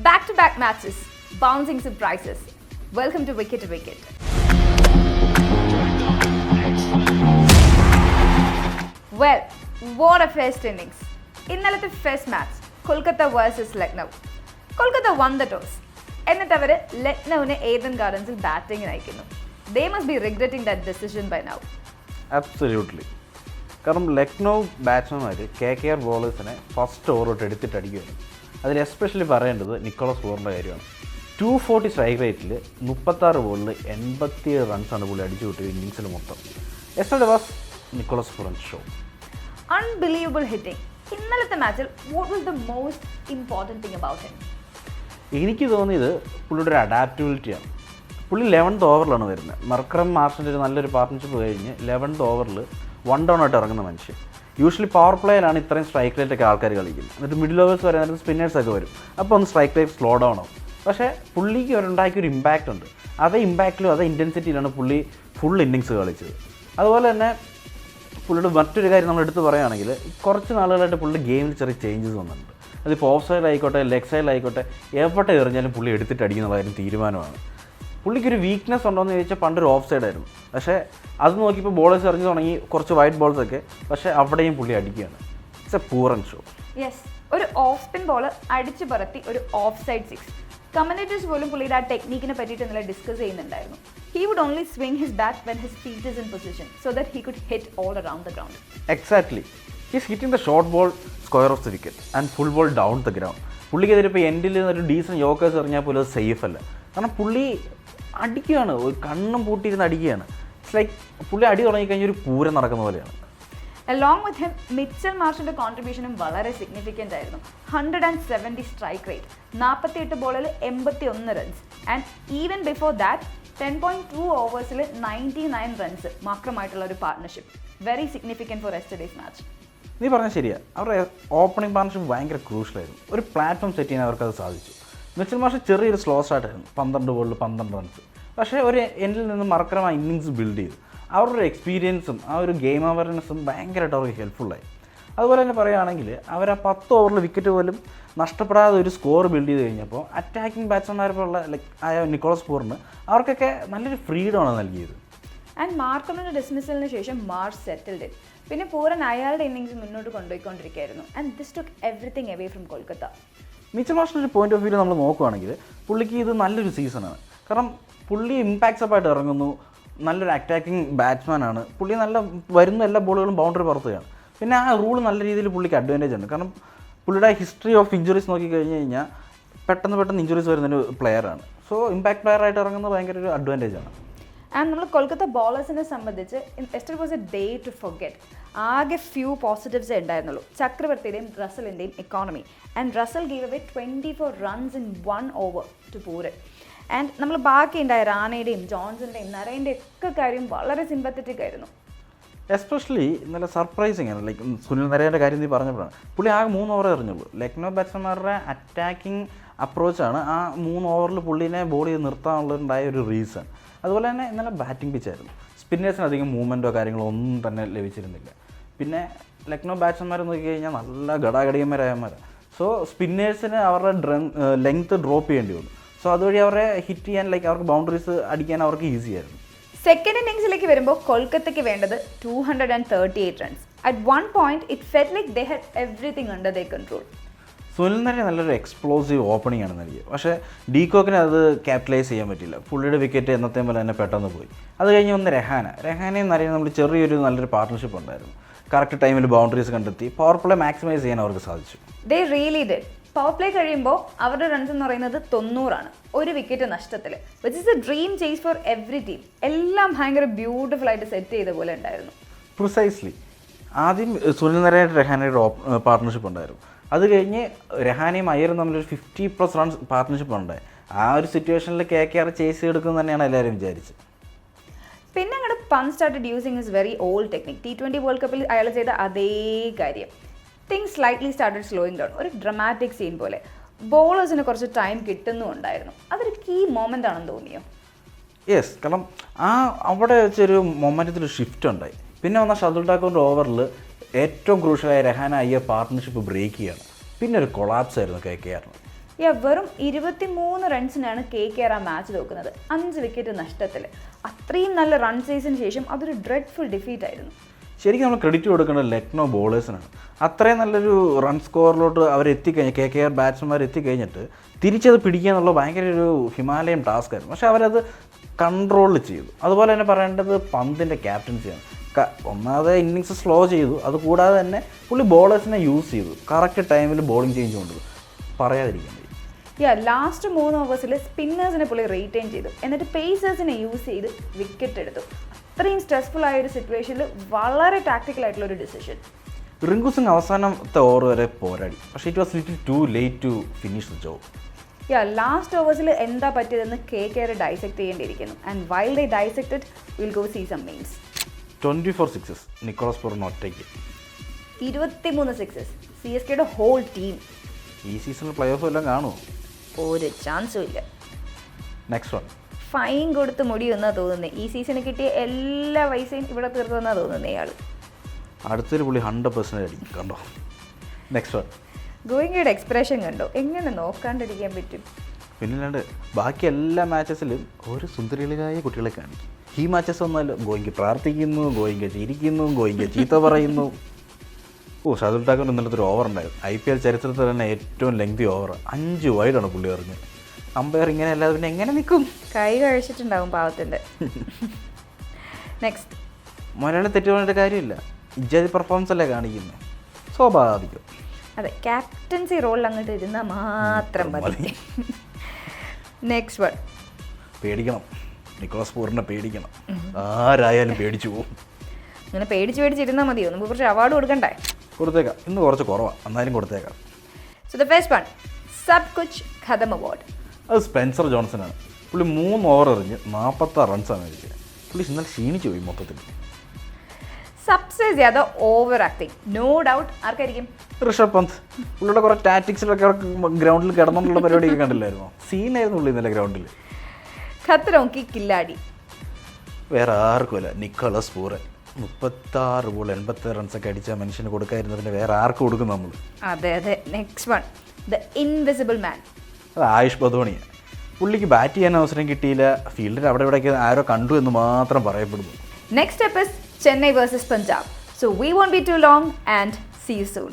Back to back matches, bouncing surprises. Welcome to Wicket to Wicket. Well, what a ഇന്നിങ്സ്. ഇന്നലത്തെ first match Kolkata versus Lucknow Kolkata won the toss എന്നിട്ട് അവർ ലക്നൌവിനെ Eden ഗാർഡൻസിൽ ബാറ്റിംഗിന് അയക്കുന്നു they must be regretting that decision by now absolutely കാരണം ലക്നൗ ബാറ്റ്സ്മാൻമാർ കെ കെ ആർ ബോളേഴ്സിനെ ഫസ്റ്റ് ഓവർ തൊട്ട് എടുത്തിട്ട് അടിക്കുകയാണ് അതിൽ എസ്പെഷ്യലി പറയേണ്ടത് നിക്കോളസ് പൂറിന്റെ കാര്യമാണ്. ടു ഫോർട്ടി സ്ട്രൈക്ക് റേറ്റിൽ മുപ്പത്താറ് ബോളിൽ എൺപത്തിയേഴ് റൺസാണ് പുള്ളി അടിച്ചു കൂട്ടിയത് ഇന്നിങ്സിൽ മൊത്തം. Yesterday that's Nicholas Pooran show unbelievable hitting ഇന്നലത്തെ മാച്ചിൽ what was the most important thing about him എനിക്ക് തോന്നിയത് പുള്ളിയുടെ ഒരു അഡാപ്റ്റബിലിറ്റിയാണ് പുള്ളി ലെവൻത്ത് ഓവറിലാണ് വരുന്നത്. മർക്രം മാർഷിന്റെ ഒരു നല്ലൊരു പാർട്ട്ണർഷിപ്പ് കഴിഞ്ഞ് ലെവൻത്ത് ഓവറിൽ വൺ ഡൗൺ ആയിട്ട് ഇറങ്ങുന്ന മനുഷ്യൻ. യൂഷ്വലി പവർ പ്ലേയിലാണ് ഇത്രയും സ്ട്രൈക്ക് റേറ്റ് ഒക്കെ ആൾക്കാർ കളിക്കുന്നത്. എന്നിട്ട് മിഡിൽ ഓവേഴ്സ് വരെ എന്നിട്ട് സ്പിന്നേഴ്സ് ഒക്കെ വരും. അപ്പോൾ ഒന്ന് സ്ട്രൈക്ക് റേറ്റ് സ്ലോ ഡൗൺ ആവും. പക്ഷേ പുള്ളിക്ക് ഉണ്ടാക്കിയ ഒരു ഇമ്പാക്റ്റ് ഉണ്ട്. അതേ ഇമ്പാക്റ്റിലും അതേ ഇന്റൻസിറ്റിയിലാണ് പുള്ളി ഫുൾ ഇന്നിങ്സ് കളിച്ചത്. അതുപോലെ തന്നെ പുള്ളിയുടെ മറ്റൊരു കാര്യം നമ്മൾ എടുത്ത് പറയുകയാണെങ്കിൽ കുറച്ച് നാളുകളായിട്ട് പുള്ളിയുടെ ഗെയിമിൽ ചെറിയ ചേഞ്ചസ് വന്നിട്ടുണ്ട്. അതിപ്പോൾ ഓഫ് സൈഡ് ആയിക്കോട്ടെ ലെഗ് സൈഡ് ആയിക്കോട്ടെ എവിടെ എറിഞ്ഞാലും പുള്ളി എടുത്തിട്ട് അടിക്കുന്നുള്ള കാര്യം തീരുമാനമാണ്. പുള്ളിക്കൊരു വീക്ക്നെസ് ഉണ്ടോയെന്ന് ചോദിച്ചാൽ പണ്ടൊരു ഓഫ് സൈഡ് ആയിരുന്നു. പക്ഷേ അത് നോക്കിയപ്പോൾ ബോളേഴ്സ് എറിഞ്ഞു തുടങ്ങി കുറച്ച് വൈറ്റ് ബോൾസ് ഒക്കെ പക്ഷേ അവിടെയും പുള്ളി അടിക്കുകയാണ്. It's a Pooran show yes ഒരു ഓഫ് സ്പിൻ ബോൾ അടിച്ചു പറത്തി ഒരു ഓഫ് സൈഡ് സിക്സ് കമന്റേറ്റേഴ്സ് പോലും പുള്ളിയുടെ ആ ടെക്നീക്കിനെ പറ്റിയിട്ട് ഇന്നലെ ഡിസ്കസ് ചെയ്യുന്നുണ്ടായിരുന്നു. He would only swing his bat when his feet is in position so that he could hit all around the ground exactly he's hitting the short ball square of the wicket and full ball down the ground പുള്ളിക്കെതിരെ ഇപ്പോൾ എൻഡിൽ ഒരു decent യോക്കേഴ്സ് എറിഞ്ഞാൽ പോലും അത് safe അല്ല. കാരണം പുള്ളി അടിക്കുകയാണ്. ഒരു കണ്ണും പൂട്ടിയിരുന്ന് അടിക്കുകയാണ്. ഇറ്റ്സ് ലൈക്ക് പുള്ളി അടി തുടങ്ങിക്കഴിഞ്ഞാൽ ഒരു പൂരം നടക്കുന്ന പോലെയാണ്. അലോങ് വിത്ത് ഹിം മിച്ചൽ മാർഷിന്റെ കോൺട്രിബ്യൂഷനും വളരെ സിഗ്നിഫിക്കന്റ് ആയിരുന്നു. Hundred and seventy strike rate നാൽപ്പത്തി എട്ട് ബോളിൽ എൺപത്തി ഒന്ന് runs and even before that ten point two ഓവേഴ്സിൽ ninety nine runs മാത്രമായിട്ടുള്ള ഒരു partnership very significant for yesterday's match നീ പറഞ്ഞാൽ ശരിയാണ് അവരുടെ ഓപ്പണിംഗ് പാർട്ണർഷിപ്പ് ഭയങ്കര ക്രൂഷ്യലായിരുന്നു ഒരു പ്ലാറ്റ്ഫോം സെറ്റ് ചെയ്യാൻ അവർക്ക് അത് സാധിച്ചു. മിച്ചൽ മാഷ് ചെറിയൊരു സ്ലോ സ്റ്റാർട്ടായിരുന്നു പന്ത്രണ്ട് ബോളിൽ പന്ത്രണ്ട് റൺസ് പക്ഷേ ഒരു എൻഡിൽ നിന്ന് മറക്കരമായ ഇന്നിങ്സ് ബിൽഡ് ചെയ്തു. അവരുടെ എക്സ്പീരിയൻസും ആ ഒരു ഗെയിം അവയർനെസ്സും ഭയങ്കരമായിട്ട് അവർക്ക് ഹെൽപ്ഫുള്ളായി അതുപോലെ തന്നെ പറയുകയാണെങ്കിൽ അവർ ആ പത്ത് ഓവറിൽ വിക്കറ്റ് പോലും നഷ്ടപ്പെടാതെ ഒരു സ്കോർ ബിൽഡ് ചെയ്ത് കഴിഞ്ഞപ്പോൾ അറ്റാക്കിംഗ് ബാറ്റ്സ്മാൻമാരുള്ള ലൈക്ക് ആയ നിക്കോളസ് പൂറിന് അവർക്കൊക്കെ നല്ലൊരു ഫ്രീഡമാണ് നൽകിയത്. ആൻഡ് മാർക്കമിന്റെ ഡിസ്മിസലിന് ശേഷം മാർച്ച് സെറ്റിൽഡ് പിന്നെ പൂരൻ അയാളുടെ ഇന്നിങ്സ് മുന്നോട്ട് കൊണ്ടുപോയിക്കൊണ്ടിരിക്കുകയായിരുന്നു. And this took everything away from Kolkata. Mitchell മാഷിന്റെ ഒരു പോയിന്റ് ഓഫ് വ്യൂ നമ്മൾ നോക്കുകയാണെങ്കിൽ പുള്ളിക്ക് ഇത് നല്ലൊരു സീസണാണ് കാരണം പുള്ളി ഇമ്പാക്ട്സ് അപ്പായിട്ട് ഇറങ്ങുന്നു. നല്ലൊരു അറ്റാക്കിംഗ് ബാറ്റ്സ്മാൻ ആണ്. പുള്ളി നല്ല വരുന്ന എല്ലാ ബോളുകളും ബൗണ്ടറി പുറത്തുകയാണ്. പിന്നെ ആ റൂൾ നല്ല രീതിയിൽ പുള്ളിക്ക് അഡ്വാന്റേജ് ഉണ്ട്. കാരണം പുള്ളിയുടെ ഹിസ്റ്ററി ഓഫ് ഇഞ്ചുറീസ് നോക്കി കഴിഞ്ഞ് കഴിഞ്ഞാൽ പെട്ടെന്ന് പെട്ടെന്ന് ഇഞ്ചുറീസ് വരുന്നൊരു പ്ലെയറാണ് സോ ഇമ്പാക്ട് പ്ലെയർ ആയിട്ട് ഇറങ്ങുന്നത് ഭയങ്കര ഒരു അഡ്വാന്റേജ് ആണ്. ആൻഡ് നമ്മൾ കൊൽക്കത്ത ബോളേഴ്സിനെ സംബന്ധിച്ച് yesterday was a day to forget ആകെ ഫ്യൂ പോസിറ്റീവ്സേ ഉണ്ടായിരുന്നുള്ളൂ. ചക്രവർത്തിയുടെയും റസലിന്റെയും economy and Russell give away twenty four runs in one over to Pooran and നമ്മൾ ബാക്കി ഉണ്ടായ റാണയുടെയും ജോൺസണിന്റെയും നരേന്റെ ഒക്കെ കാര്യം വളരെ സിമ്പത്തറ്റിക് ആയിരുന്നു. എസ്പെഷ്യലി നല്ല സർപ്രൈസിങ് ആണ്. ലൈക്ക് സുനിൽ നരേന്റെ കാര്യം നീ പറഞ്ഞപ്പോഴാണ്. പുള്ളി ആകെ മൂന്ന് ഓവർ എറിഞ്ഞുള്ളൂ. ലക്നോ ബാറ്റ്സ്മാരുടെ അറ്റാക്കിംഗ് അപ്രോച്ചാണ് ആ മൂന്ന് ഓവറിൽ പുള്ളിനെ ബോൾ ചെയ്ത് നിർത്താനുള്ളതുണ്ടായ ഒരു റീസൺ അതുപോലെ തന്നെ ഇന്നലെ ബാറ്റിംഗ് പിച്ചായിരുന്നു സ്പിന്നേഴ്സിന് അധികം മൂവ്മെന്റോ കാര്യങ്ങളോ ഒന്നും തന്നെ ലഭിച്ചിരുന്നില്ല. പിന്നെ ലക്നോ ബാറ്റ്സ്മാരെ നോക്കി കഴിഞ്ഞാൽ നല്ല ഘടാഘടികന്മാരായമാരാണ് സോ സ്പിന്നേഴ്സിന് അവരുടെ ഡ്രം ലെങ്ത് ഡ്രോപ്പ് ചെയ്യേണ്ടി വന്നു. സോ അതുവഴി അവരെ ഹിറ്റ് ചെയ്യാൻ ലൈക്ക് അവർക്ക് ബൗണ്ടറീസ് അടിക്കാൻ അവർക്ക് ഈസി ആയിരുന്നു. സെക്കൻഡ് ഇന്നിങ്സിലേക്ക് വരുമ്പോൾ കൊൽക്കത്തയ്ക്ക് വേണ്ടത് two hundred and thirty eight runs at one point it felt like they had everything under their control Sunil Narine നല്ലൊരു എക്സ്പ്ലോസീവ് ഓപ്പണിംഗ് ആണ് നൽകിയത്. പക്ഷേ ഡീകോക്കിന് അത് ക്യാപിറ്റലൈസ് ചെയ്യാൻ പറ്റില്ല പുള്ളിയുടെ വിക്കറ്റ് എന്നത്തെ പോലെ തന്നെ പെട്ടെന്ന് പോയി. അത് കഴിഞ്ഞ് വന്ന് രഹാന. രഹാനയും നരയും നമ്മൾ ചെറിയൊരു നല്ലൊരു പാർട്ട്ണർഷിപ്പ് ഉണ്ടായിരുന്നു. കറക്റ്റ് ടൈമിൽ ബൗണ്ടറീസ് കണ്ടെത്തി. പവർ പ്ലേ മാക്സിമൈസ് ചെയ്യാൻ അവർക്ക് സാധിച്ചു. They really did power play കഴിയുമ്പോൾ അവരുടെ റൺസ് എന്ന് പറയുന്നത് തൊണ്ണൂറാണ്. ഒരു വിക്കറ്റ് നഷ്ടത്തിൽ which is a dream chase for every team എല്ലാം ഭയങ്കര ബ്യൂട്ടിഫുൾ ആയിട്ട് സെറ്റ് ചെയ്ത പോലെ ഉണ്ടായിരുന്നു. പ്രിസൈസ്ലി ആദ്യം സുനിൽ നരായ രഹാനയുടെ പാർട്ട്ണർഷിപ്പ് ഉണ്ടായിരുന്നു. അത് കഴിഞ്ഞ് രഹാനയും അയ്യറും തമ്മിലൊരു ഫിഫ്റ്റി പ്ലസ് റൺസ് പാർട്ട്ണർഷിപ്പ് ഉണ്ട്. ആ ഒരു സിറ്റുവേഷനിൽ കെ കെ ആർ ചേസ് എടുക്കും തന്നെയാണ് എല്ലാവരും വിചാരിച്ചത്. പിന്നെ അങ്ങോട്ട് Pant started using is very old technique T twenty World കപ്പിൽ അയാൾ ചെയ്ത അതേ കാര്യം. Things slightly started slowing down ഒരു ഡ്രമാറ്റിക് സീൻ പോലെ. ബോളേഴ്സിന് കുറച്ച് ടൈം കിട്ടുന്നുണ്ടായിരുന്നു അതൊരു കീ മൊമെന്റ് ആണെന്ന് തോന്നിയോ? യെസ് കാരണം ആ അവിടെ വെച്ചൊരു മൊമെന്റത്തിൽ ഷിഫ്റ്റ് ഉണ്ടായി. പിന്നെ വന്ന ഷതുൽ ടാക്കൂറിന്റെ ഓവറിൽ ഏറ്റവും ക്രൂഷ്യലായ രഹാന അയ്യ പാർട്ട്ണർഷിപ്പ് ബ്രേക്ക് ചെയ്യാണ്. പിന്നെ ഒരു കൊളാപ്സ് ആയിരുന്നു കെ കെ ആറിന് യാ വെറും ഇരുപത്തി മൂന്ന് റൺസിനാണ് കെ കെ ആർ ആ മാച്ച് തോക്കുന്നത്. അഞ്ച് വിക്കറ്റ് നഷ്ടത്തിൽ അത്രയും നല്ല റൺ സൈസിന് ശേഷം അതൊരു ഡ്രെഡ്ഫുൾ ഡിഫീറ്റ് ആയിരുന്നു. ശരിക്കും നമ്മൾ ക്രെഡിറ്റ് കൊടുക്കേണ്ടത് ലക്നോ ബോളേഴ്സിനാണ് അത്രയും നല്ലൊരു റൺ സ്കോറിലോട്ട് അവർ എത്തിക്കഴിഞ്ഞ് കെ കെ ആർ ബാറ്റ്സ്മാർ എത്തിക്കഴിഞ്ഞിട്ട് തിരിച്ചത് പിടിക്കുക എന്നുള്ള ഭയങ്കര ഒരു ഹിമാലയം ടാസ്ക് ആയിരുന്നു. പക്ഷേ അവരത് കൺട്രോൾ ചെയ്തു. അതുപോലെ തന്നെ പറയേണ്ടത് പന്തിന്റെ ക്യാപ്റ്റൻസിയാണ് ഒന്നാമത് ഇന്നിങ്സ് സ്ലോ ചെയ്തു. അതുകൂടാതെ തന്നെ പുള്ളി ബോളേഴ്സിനെ യൂസ് ചെയ്തു. കറക്റ്റ് ടൈമിൽ ബോളിംഗ് ചേഞ്ച് കൊണ്ടു പറയാതിരിക്കാൻ. യാ ലാസ്റ്റ് മൂന്ന് ഓവേഴ്സിൽ സ്പിന്നേഴ്സിനെ പുള്ളി റീറ്റെയിൻ ചെയ്തു. എന്നിട്ട് പേസേഴ്സിനെ യൂസ് ചെയ്ത് വിക്കറ്റ് എടുത്തു. അത്രയും സ്ട്രെസ്ഫുൾ ആയ ഒരു സിറ്റുവേഷനിൽ വളരെ ടാക്ടിക്കൽ ആയിട്ടുള്ള ഒരു ഡിസിഷൻ റിങ്കു സിംഗ് അവസാനത്തെ ഓവർ വരെ പോരാടി. പക്ഷേ it was little too late to finish the job yeah last ഓവേഴ്സിൽ എന്താ പറ്റിയതെന്ന് K K R dissect ചെയ്യേണ്ടിയിരിക്കുന്നു. And while they dissected will go see some means twenty four sixes Nicholas പൂറിന് ഒറ്റയ്ക്ക് ഇരുപത്തിമൂന്ന് സിക്സസ് സി എസ് കെയുടെ whole team ഈ സീസണിൽ play off എല്ലാം കാണുമോ ഒരു ചാൻസും ഇല്ല. നെക്സ്റ്റ് വൺ ഫൈൻ കൊടുത്ത് മുടി എന്നാ തോന്നുന്നത് ഈ സീസണിൽ കിട്ടിയ എല്ലാ പൈസയും ഇവിടെ തീർത്തെന്നാ തോന്നുന്നത് ഇയാൾ അടുത്തൊരു പുള്ളി ഹൺഡ്രഡ് പെർസെന്റ് അടിക്കും കണ്ടോ? നെക്സ്റ്റ് വൺ ഗോയിങ്ങയുടെ എക്സ്പ്രഷൻ കണ്ടോ? എങ്ങനെ നോക്കാണ്ടിരിക്കാൻ പറ്റും? പിന്നല്ലാണ്ട് ബാക്കി എല്ലാ മാച്ചസിലും ഒരു സുന്ദരികളായ കുട്ടികളെ കാണിക്കും. ഈ മാച്ചസ് വന്നാലും ഗോയിങ്ക പ്രാർത്ഥിക്കുന്നു ഗോയിങ്ക ചിരിക്കുന്നു ഗോയിങ്ക ചീത്ത പറയുന്നു. ഓ ഷാദുൽ ടാക്കൂർ ഇന്നലത്തെ ഒരു ഓവർ ഉണ്ടായിരുന്നു. ഐ പി എൽ ചരിത്രത്തിൽ തന്നെ ഏറ്റവും ലെങ്തി ഓവർ അഞ്ച് വൈഡാണ് പുള്ളി എറിഞ്ഞ് അമ്പയർ ഇങ്ങനെ അല്ലാതെ പിന്നെ എങ്ങനെ നിൽക്കും? കൈ കഴിച്ചിട്ടുണ്ടാവും പാവത്തിന്റെ. നെക്സ്റ്റ് മലയാളം തെറ്റ് പറഞ്ഞിട്ട് കാര്യമില്ല ഇജ്ജാതി പെർഫോമൻസ് അല്ലേ കാണിക്കുന്നത് സ്വാഭാവികം. അതെ ക്യാപ്റ്റൻസി റോളിൽ അങ്ങോട്ട് ഇരുന്നാൽ മാത്രം മതി. നെക്സ്റ്റ് വൺ പേടിക്കണം. നിക്കോളസ് പൂറിനെ പേടിക്കണം. ആരായാലും പേടിച്ചു പോകും ഇങ്ങനെ പേടിച്ച് പേടിച്ചിരുന്നാൽ മതിയോ നമുക്ക് കുറച്ച് അവാർഡ് കൊടുക്കണ്ടേ? കൊടുത്തേക്കാം. ഇന്ന് കുറച്ച് കുറവാണ് എന്നാലും കൊടുത്തേക്കാം. സോ ദ ഫസ്റ്റ് വൺ സബ് കുച്ച് ഖദം അവാർഡ് അത് സ്പെൻസർ ജോൺസനാണ് പുള്ളി മൂന്ന് ഓവർ എറിഞ്ഞ് നാൽപ്പത്താറ് റൺസാണ് അടിച്ചത് പുള്ളി ഇന്നലെ ക്ഷീണിച്ചു പോയി മൊത്തത്തിൽ സബ്സെ ജ്യാദ ഓവർ ആക്ടിങ് നോ ഡൗട്ട് ആർക്കായിരിക്കും? ഋഷഭ് പന്ത്. പുള്ളിയുടെ കുറേ ടാറ്റിക്സിലൊക്കെ ഗ്രൗണ്ടിൽ കിടന്നുള്ള പരിപാടിയൊക്കെ കണ്ടില്ലായിരുന്നോ? സീനായിരുന്നു പുള്ളി ഇന്നലെ ഗ്രൗണ്ടിൽ ഖത്തറോങ്കി കില്ലാടി. വേറെ ആർക്കുമല്ല. നിക്കോളസ് പൂറൻ. മുപ്പത്താറ് ബോൾ എൺപത്തി റൺസൊക്കെ അടിച്ച മനുഷ്യന് കൊടുക്കാതിരുന്നതിന് വേറെ ആർക്ക് കൊടുക്കും നമ്മൾ അതെ അതെ. Next one the invisible man അത് ആയുഷ് ബദോണിയാണ് പുള്ളിക്ക് ബാറ്റ് ചെയ്യാൻ അവസരം കിട്ടിയില്ല. ഫീൽഡിൽ അവിടെ ഇവിടെയൊക്കെ ആരോ കണ്ടു എന്ന് മാത്രം പറയപ്പെടുന്നു. Next step is Chennai versus Punjab so we won't be too long and see soon